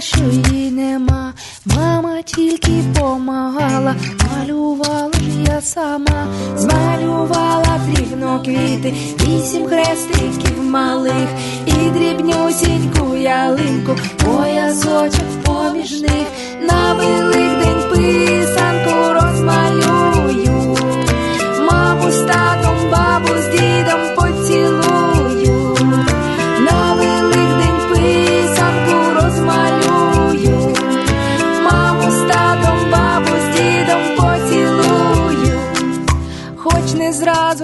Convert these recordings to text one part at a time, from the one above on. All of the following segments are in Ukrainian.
що її нема. Мама тільки помагала, малювала ж я сама, змалювала дрібно квіти, вісім хрестиків малих, і дрібнюсіньку ялинку, поясочок поміж них. На великдень.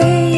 tree